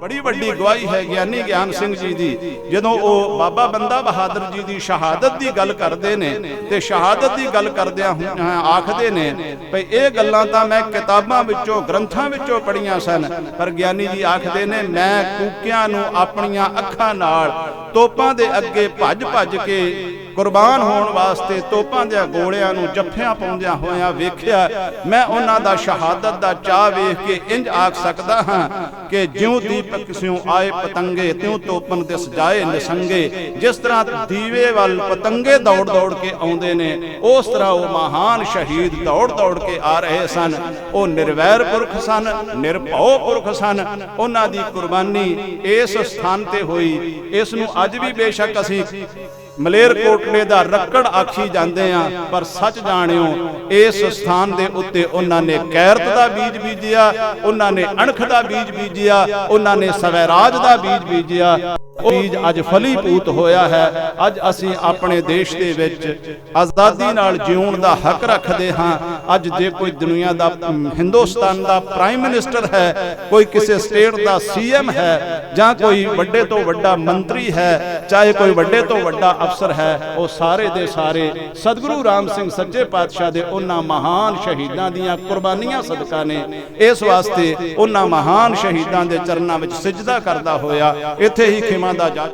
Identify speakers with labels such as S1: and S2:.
S1: ਬੜੀ ਵੱਡੀ ਗਵਾਹੀ ਹੈ ਗਿਆਨੀ ਗਿਆਨ ਸਿੰਘ ਜੀ ਦੀ। ਜਦੋਂ ਉਹ ਬਾਬਾ ਬੰਦਾ ਬਹਾਦਰ ਜੀ ਦੀ ਸ਼ਹਾਦਤ ਦੀ ਗੱਲ ਕਰਦੇ ਨੇ ਤੇ ਸ਼ਹਾਦਤ ਦੀ ਗੱਲ ਕਰਦਿਆਂ ਆਖਦੇ ਨੇ ਭਈ ਇਹ ਗੱਲਾਂ ਤਾਂ ਮੈਂ ਕਿਤਾਬਾਂ ਵਿੱਚੋਂ, ਗ੍ਰੰਥਾਂ ਵਿੱਚੋਂ ਪੜੀਆਂ ਸਨ। ਪਰ ਗਿਆਨੀ ਜੀ ਆਖਦੇ ਨੇ, ਮੈਂ ਕੂਕਿਆਂ ਨੂੰ ਆਪਣੀਆਂ ਅੱਖਾਂ ਨਾਲ ਤੋਪਾਂ ਦੇ ਅੱਗੇ ਭੱਜ ਭੱਜ ਕੇ ਕੁਰਬਾਨ ਹੋਣ ਵਾਸਤੇ ਤੋਪਾਂ ਦੇ ਗੋਲਿਆਂ ਨੂੰ ਜੱਫਿਆਂ ਪਾਉਂਦਿਆਂ ਹੋਇਆਂ ਵੇਖਿਆ, ਮੈਂ ਉਹਨਾਂ ਦਾ ਸ਼ਹਾਦਤ ਦਾ ਚਾਹ ਵੇਖ ਕੇ ਇੰਜ ਆਖ ਸਕਦਾ ਹਾਂ ਕਿ ਜਿਉਂ ਦੀਪਕ ਸਿਉ ਆਏ ਪਤੰਗੇ, ਤਿਉਂ ਤੋਪਨ ਤੇ ਸਜਾਏ ਨਿਸੰਗੇ। ਜਿਸ ਤਰ੍ਹਾਂ ਦੀਵੇ ਵੱਲ ਪਤੰਗੇ ਦੌੜ ਦੌੜ ਕੇ ਆਉਂਦੇ ਨੇ, ਉਸ ਤਰ੍ਹਾਂ ਉਹ ਮਹਾਨ ਸ਼ਹੀਦ ਦੌੜ ਦੌੜ ਕੇ ਆ ਰਹੇ ਸਨ। ਉਹ ਨਿਰਵੈਰ ਪੁਰਖ ਸਨ, ਨਿਰਭਉ ਪੁਰਖ ਸਨ। ਉਹਨਾਂ ਦੀ ਕੁਰਬਾਨੀ ਇਸ ਸਥਾਨ ਤੇ ਹੋਈ। ਇਸ ਨੂੰ ਅੱਜ ਵੀ ਬੇਸ਼ੱਕ ਅਸੀਂ ਮਲੇਰਕੋਟਲੇ ਦਾ ਰੱਕੜ ਆਖੀ ਜਾਂਦੇ ਆ, ਪਰ ਸੱਚ ਜਾਣਿਓ, ਇਸ ਸਥਾਨ ਦੇ ਉੱਤੇ ਉਹਨਾਂ ਨੇ ਕੈਰਤ ਦਾ ਬੀਜ ਬੀਜਿਆ, ਉਹਨਾਂ ਨੇ ਅਣਖ ਦਾ ਬੀਜ ਬੀਜਿਆ, ਉਹਨਾਂ ਨੇ ਸਵੈਰਾਜ ਦਾ ਬੀਜ ਬੀਜਿਆ। ਉਹ ਬੀਜ ਅੱਜ ਫਲੀਭੂਤ ਹੋਇਆ ਹੈ। ਅੱਜ ਅਸੀਂ ਆਪਣੇ ਦੇਸ਼ ਦੇ ਵਿੱਚ ਆਜ਼ਾਦੀ ਨਾਲ ਜਿਉਣ ਦਾ ਹੱਕ ਰੱਖਦੇ ਹਾਂ। ਅੱਜ ਜੇ ਕੋਈ ਦੁਨੀਆ ਦਾ ਹਿੰਦੁਸਤਾਨ ਦਾ ਪ੍ਰਾਈਮ ਮਿਨਿਸਟਰ ਹੈ, ਕੋਈ ਕਿਸੇ ਸਟੇਟ ਦਾ ਸੀਐਮ ਹੈ, ਜਾਂ ਕੋਈ ਵੱਡੇ ਤੋਂ ਵੱਡਾ ਮੰਤਰੀ ਹੈ, ਚਾਹੇ ਕੋਈ ਵੱਡੇ ਤੋਂ ਵੱਡਾ ਅਫਸਰ ਹੈ, ਉਹ ਸਾਰੇ ਦੇ ਸਾਰੇ ਸਤਿਗੁਰੂ ਰਾਮ ਸਿੰਘ ਸੱਚੇ ਪਾਤਸ਼ਾਹ ਦੇ ਉਹਨਾਂ ਮਹਾਨ ਸ਼ਹੀਦਾਂ ਦੀਆਂ ਕੁਰਬਾਨੀਆਂ ਸਦਕਾ ਨੇ। ਇਸ ਵਾਸਤੇ ਉਹਨਾਂ ਮਹਾਨ ਸ਼ਹੀਦਾਂ ਦੇ ਚਰਨਾਂ ਵਿੱਚ ਸਜਦਾ ਕਰਦਾ ਹੋਇਆ, ਇੱਥੇ ਹੀ ਖਿਮਾ ਦਾ ਜਾ